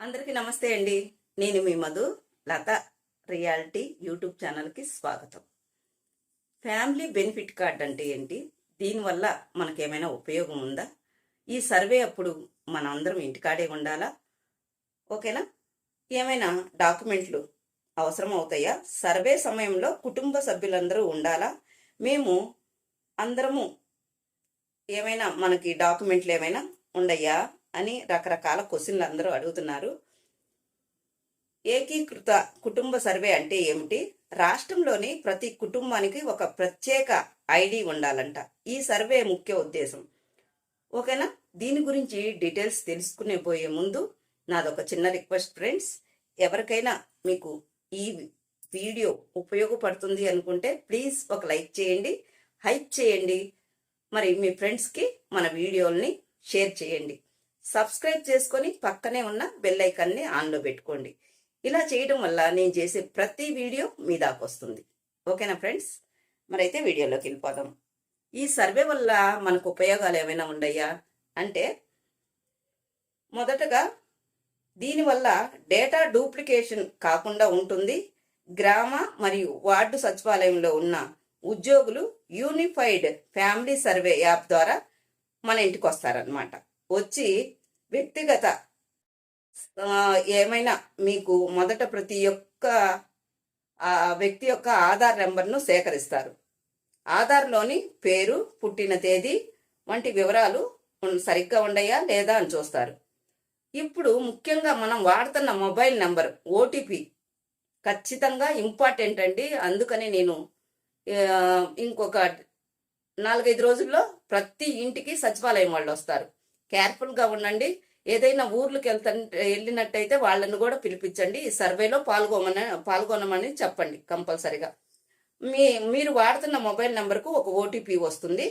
అందరికీ నమస్తే అండి. నేను మీ మధు. లత రియాలిటీ యూట్యూబ్ ఛానల్కి స్వాగతం. ఫ్యామిలీ బెనిఫిట్ కార్డ్ అంటే ఏంటి? దీనివల్ల మనకేమైనా ఉపయోగం ఉందా? ఈ సర్వే అప్పుడు మన అందరం ఇంటికాడే ఉండాలా? ఓకేనా? ఏమైనా డాక్యుమెంట్లు అవసరం అవుతాయా? సర్వే సమయంలో కుటుంబ సభ్యులందరూ ఉండాలా? మేము అందరము ఏమైనా మనకి డాక్యుమెంట్లు ఏమైనా ఉండయా? అని రకరకాల క్వశ్చన్లు అందరూ అడుగుతున్నారు. ఏకీకృత కుటుంబ సర్వే అంటే ఏమిటి? రాష్ట్రంలోని ప్రతి కుటుంబానికి ఒక ప్రత్యేక ఐడి ఉండాలంట. ఈ సర్వే ముఖ్య ఉద్దేశం. ఓకేనా? దీని గురించి డీటెయిల్స్ తెలుసుకునే పోయే ముందు నాదొక చిన్న రిక్వెస్ట్ ఫ్రెండ్స్. ఎవరికైనా మీకు ఈ వీడియో ఉపయోగపడుతుంది అనుకుంటే ప్లీజ్ ఒక లైక్ చేయండి హైప్ చేయండి. మరి మీ ఫ్రెండ్స్కి మన వీడియోల్ని షేర్ చేయండి. సబ్స్క్రైబ్ చేసుకొని పక్కనే ఉన్న బెల్ ఐకాన్ని ఆన్లో పెట్టుకోండి. ఇలా చేయడం వల్ల నేను చేసే ప్రతి వీడియో మీ దాకా వస్తుంది. ఓకేనా ఫ్రెండ్స్? మరైతే వీడియోలోకి వెళ్ళిపోదాం. ఈ సర్వే వల్ల మనకు ఉపయోగాలు ఏమైనా ఉన్నాయా అంటే మొదటగా దీనివల్ల డేటా డూప్లికేషన్ కాకుండా ఉంటుంది. గ్రామ మరియు వార్డు సచివాలయంలో ఉన్న ఉద్యోగులు యూనిఫైడ్ ఫ్యామిలీ సర్వే యాప్ ద్వారా మన ఇంటికి వస్తారనమాట వచ్చి వ్యక్తిగత ఏమైనా మీకు మొదట ప్రతి ఒక్క వ్యక్తి యొక్క ఆధార్ నెంబర్ను సేకరిస్తారు. ఆధార్లోని పేరు పుట్టిన తేదీ వంటి వివరాలు సరిగ్గా ఉండయా లేదా అని చూస్తారు. ఇప్పుడు ముఖ్యంగా మనం వాడుతున్న మొబైల్ నెంబర్ ఓటీపీ ఖచ్చితంగా ఇంపార్టెంట్ అండి. అందుకని నేను ఇంకొక నాలుగైదు రోజుల్లో ప్రతి ఇంటికి సచివాలయం వాళ్ళు వస్తారు. కేర్ఫుల్గా ఉండండి. ఏదైనా ఊర్లకు వెళ్త వెళ్ళినట్టయితే వాళ్ళని కూడా పిలిపించండి. ఈ సర్వేలో పాల్గొమని పాల్గొనమని చెప్పండి కంపల్సరిగా. మీ మీరు వాడుతున్న మొబైల్ నెంబర్కు ఒక ఓటీపీ వస్తుంది.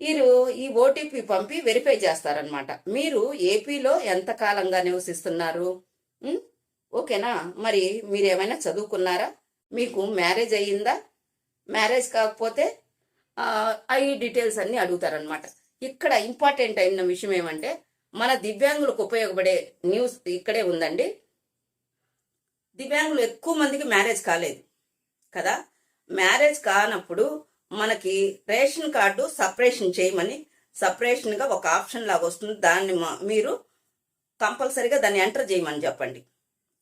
మీరు ఈ ఓటీపీ పంపి వెరిఫై చేస్తారనమాట మీరు ఏపీలో ఎంత కాలంగా నివసిస్తున్నారు? ఓకేనా? మరి మీరు ఏమైనా చదువుకున్నారా? మీకు మ్యారేజ్ అయ్యిందా? మ్యారేజ్ కాకపోతే అవి డీటెయిల్స్ అన్నీ అడుగుతారనమాట ఇక్కడ ఇంపార్టెంట్ అయిన విషయం ఏమంటే మన దివ్యాంగులకు ఉపయోగపడే న్యూస్ ఇక్కడే ఉందండి. దివ్యాంగులు ఎక్కువ మందికి మ్యారేజ్ కాలేదు కదా? మ్యారేజ్ కానప్పుడు మనకి రేషన్ కార్డు సపరేషన్ చేయమని సపరేషన్గా ఒక ఆప్షన్ లాగా వస్తుంది. దాన్ని మీరు కంపల్సరీగా దాన్ని ఎంటర్ చేయమని చెప్పండి.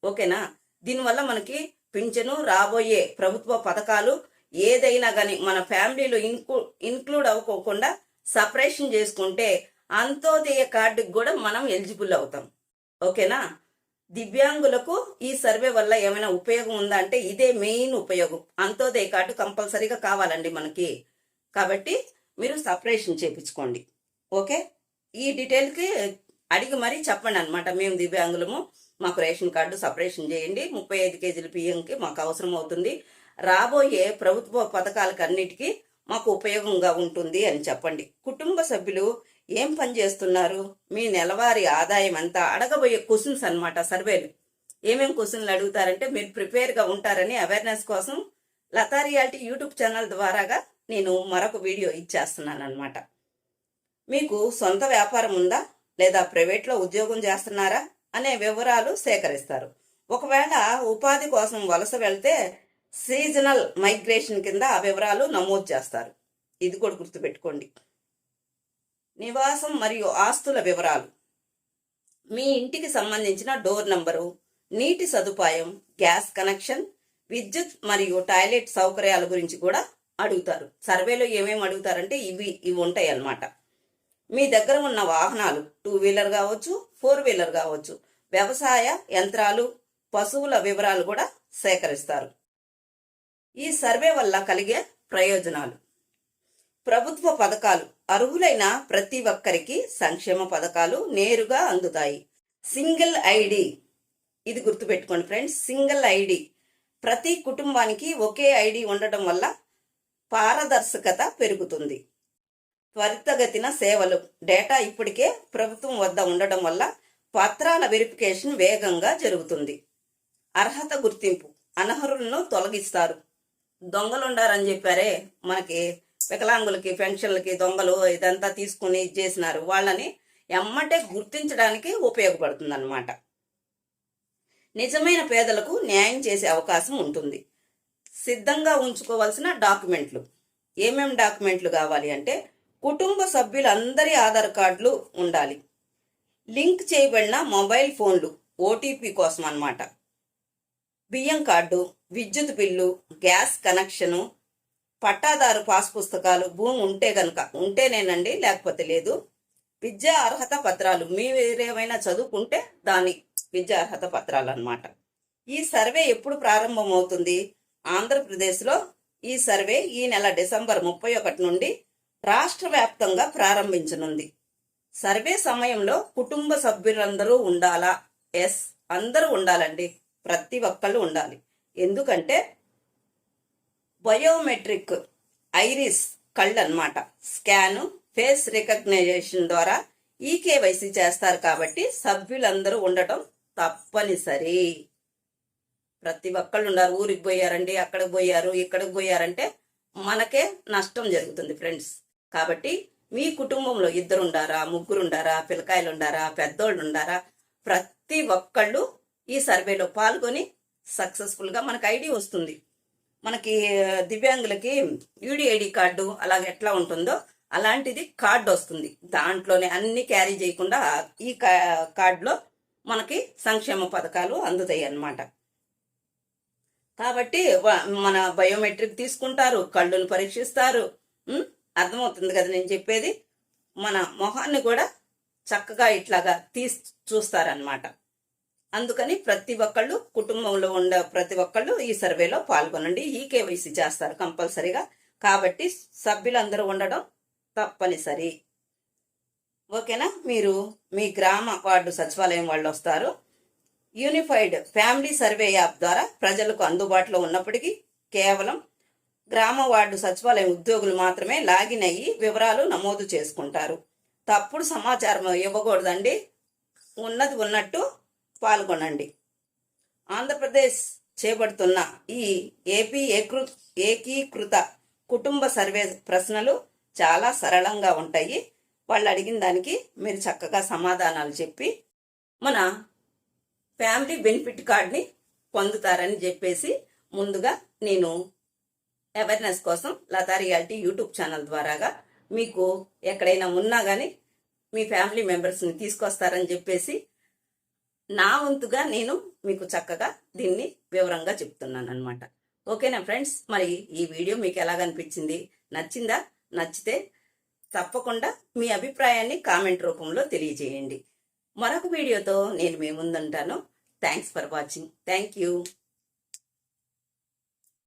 ఓకేనా? దీనివల్ల మనకి పింఛను రాబోయే ప్రభుత్వ పథకాలు ఏదైనా కానీ మన ఫ్యామిలీలో ఇన్క్లూ ఇన్క్లూడ్ అవ్వకోకుండా సపరేషన్ చేసుకుంటే అంత్యోదయ కార్డుకి కూడా మనం ఎలిజిబుల్ అవుతాం. ఓకేనా? దివ్యాంగులకు ఈ సర్వే వల్ల ఏమైనా ఉపయోగం ఉందా అంటే ఇదే మెయిన్ ఉపయోగం. అంత్యోదయ కార్డు కంపల్సరీగా కావాలండి మనకి. కాబట్టి మీరు సపరేషన్ చేపించుకోండి. ఓకే? ఈ డీటెయిల్కి అడిగి మరీ చెప్పండి అనమాట మేము దివ్యాంగులము మాకు రేషన్ కార్డు సపరేషన్ చేయండి. ముప్పై ఐదు కేజీల బియ్యంకి మాకు అవసరం అవుతుంది రాబోయే ప్రభుత్వ పథకాలకు అన్నిటికీ మాకు ఉపయోగంగా ఉంటుంది అని చెప్పండి. కుటుంబ సభ్యులు ఏం పని చేస్తున్నారు? మీ నెలవారీ ఆదాయం ఎంత? అడగబోయే క్వశ్చన్స్ అనమాట సర్వేలు. ఏమేమి క్వశ్చన్లు అడుగుతారంటే మీరు ప్రిపేర్గా ఉంటారని అవేర్నెస్ కోసం లతా రియాలిటీ యూట్యూబ్ ఛానల్ ద్వారాగా నేను మరొక వీడియో ఇచ్చేస్తున్నాను అనమాట మీకు సొంత వ్యాపారం ఉందా? లేదా ప్రైవేట్లో ఉద్యోగం చేస్తున్నారా? అనే వివరాలు సేకరిస్తారు. ఒకవేళ ఉపాధి కోసం వలస వెళ్తే సీజనల్ మైగ్రేషన్ కింద ఆ వివరాలు నమోదు చేస్తారు. ఇది కూడా గుర్తుపెట్టుకోండి. నివాసం మరియు ఆస్తుల వివరాలు. మీ ఇంటికి సంబంధించిన డోర్ నంబరు నీటి సదుపాయం గ్యాస్ కనెక్షన్ విద్యుత్ మరియు టాయిలెట్ సౌకర్యాల గురించి కూడా అడుగుతారు. సర్వేలో ఏమేమి అడుగుతారంటే ఇవి ఇవి ఉంటాయి అన్నమాట. మీ దగ్గర ఉన్న వాహనాలు టూ వీలర్ కావచ్చు ఫోర్ వీలర్ కావచ్చు వ్యవసాయ యంత్రాలు పశువుల వివరాలు కూడా సేకరిస్తారు. ఈ సర్వే వల్ల కలిగే ప్రయోజనాలు. ప్రభుత్వ పథకాలు అర్హులైన ప్రతి ఒక్కరికి సంక్షేమ పథకాలు నేరుగా అందుతాయి. సింగిల్ ఐడి ఇది గుర్తుపెట్టుకోండి ఫ్రెండ్స్ సింగిల్ ఐడి. ప్రతి కుటుంబానికి ఒకే ఐడి ఉండటం వల్ల పారదర్శకత పెరుగుతుంది. త్వరితగతిన సేవలు డేటా ఇప్పటికే ప్రభుత్వం వద్ద ఉండడం వల్ల పత్రాల వెరిఫికేషన్ వేగంగా జరుగుతుంది. అర్హత గుర్తింపు అనర్హులను తొలగిస్తారు. దొంగలుండారని చెప్పారే. మనకి వికలాంగులకి పెన్షన్లకి దొంగలు ఇదంతా తీసుకుని ఇది చేసినారు. వాళ్ళని ఎమ్మటే గుర్తించడానికి ఉపయోగపడుతుంది అనమాట నిజమైన పేదలకు న్యాయం చేసే అవకాశం ఉంటుంది. సిద్ధంగా ఉంచుకోవాల్సిన డాక్యుమెంట్లు. ఏమేం డాక్యుమెంట్లు కావాలి అంటే కుటుంబ సభ్యులందరి ఆధార్ కార్డులు ఉండాలి. లింక్ చేయబడిన మొబైల్ ఫోన్లు ఓటీపీ కోసం అన్నమాట బియ్యం కార్డు విద్యుత్ బిల్లు గ్యాస్ కనెక్షను పట్టాదారు పాస్ పుస్తకాలు భూమి ఉంటే కనుక ఉంటేనేనండి లేకపోతే లేదు. విద్యా అర్హత పత్రాలు. మీరేమైనా చదువుకుంటే దాని విద్యా అర్హత పత్రాలు అన్నమాట ఈ సర్వే ఎప్పుడు ప్రారంభమవుతుంది? ఆంధ్రప్రదేశ్లో ఈ సర్వే ఈ నెల డిసెంబర్ ముప్పై ఒకటి నుండి రాష్ట్ర వ్యాప్తంగా ప్రారంభించనుంది. సర్వే సమయంలో కుటుంబ సభ్యులందరూ ఉండాలా? ఎస్ అందరూ ఉండాలండి. ప్రతి ఒక్కళ్ళు ఉండాలి. ఎందుకంటే బయోమెట్రిక్ ఐరిస్ కళ్ళు అనమాట స్కాను ఫేస్ రికగ్నైజేషన్ ద్వారా ఈ కేవైసీ చేస్తారు కాబట్టి సభ్యులందరూ ఉండటం తప్పనిసరి. ప్రతి ఒక్కళ్ళు ఉన్నారు ఊరికి పోయారండి అక్కడికి పోయారు ఇక్కడికి పోయారంటే మనకే నష్టం జరుగుతుంది ఫ్రెండ్స్. కాబట్టి మీ కుటుంబంలో ఇద్దరు ఉండారా ముగ్గురు ఉండారా పిల్లకాయలు ఉండారా పెద్దోళ్ళు ఉండారా ప్రతి ఒక్కళ్ళు ఈ సర్వేలో పాల్గొని సక్సెస్ఫుల్గా మనకు ఐడి వస్తుంది. మనకి దివ్యాంగులకి యూడిఐడి కార్డు అలాగ ఎట్లా ఉంటుందో అలాంటిది కార్డు వస్తుంది. దాంట్లోనే అన్ని క్యారీ చేయకుండా ఈ కా- కార్డులో మనకి సంక్షేమ పథకాలు అందుతాయి అన్నమాట. కాబట్టి మన బయోమెట్రిక్ తీసుకుంటారు కళ్ళును పరీక్షిస్తారు. అర్థమవుతుంది కదా నేను చెప్పేది? మన మొహాన్ని కూడా చక్కగా ఇట్లాగా తీసి చూస్తారనమాట అందుకని ప్రతి ఒక్కళ్ళు కుటుంబంలో ఉండే ప్రతి ఒక్కళ్ళు ఈ సర్వేలో పాల్గొనండి. ఈ కేవైసీ చేస్తారు కంపల్సరీగా. కాబట్టి సభ్యులందరూ ఉండడం తప్పనిసరి. ఓకేనా? మీరు మీ గ్రామ వార్డు సచివాలయం వాళ్ళు వస్తారు. యూనిఫైడ్ ఫ్యామిలీ సర్వే యాప్ ద్వారా ప్రజలకు అందుబాటులో ఉన్నప్పటికీ కేవలం గ్రామ వార్డు సచివాలయం ఉద్యోగులు మాత్రమే లాగిన్ అయ్యి వివరాలు నమోదు చేసుకుంటారు. తప్పుడు సమాచారం ఇవ్వకూడదండి. ఉన్నది ఉన్నట్టు పాల్గొనండి. ఆంధ్రప్రదేశ్ చేపడుతున్న ఈ ఏపీ ఏకృ ఏకీకృత కుటుంబ సర్వే ప్రశ్నలు చాలా సరళంగా ఉంటాయి. వాళ్ళు అడిగిన దానికి మీరు చక్కగా సమాధానాలు చెప్పి మన ఫ్యామిలీ బెనిఫిట్ కార్డ్ని పొందుతారని చెప్పేసి ముందుగా నేను అవేర్నెస్ కోసం లతా రియాలిటీ యూట్యూబ్ ఛానల్ ద్వారాగా మీకు ఎక్కడైనా ఉన్నా కానీ మీ ఫ్యామిలీ మెంబర్స్ని తీసుకొస్తారని చెప్పేసి నా వంతుగా నేను మీకు చక్కగా దీన్ని వివరంగా చెప్తున్నాను అనమాట ఓకేనా ఫ్రెండ్స్? మరి ఈ వీడియో మీకు ఎలాగనిపించింది? నచ్చిందా? నచ్చితే తప్పకుండా మీ అభిప్రాయాన్ని కామెంట్ రూపంలో తెలియజేయండి. మరొక వీడియోతో నేను మీ ముందుంటాను. Thanks for watching thank you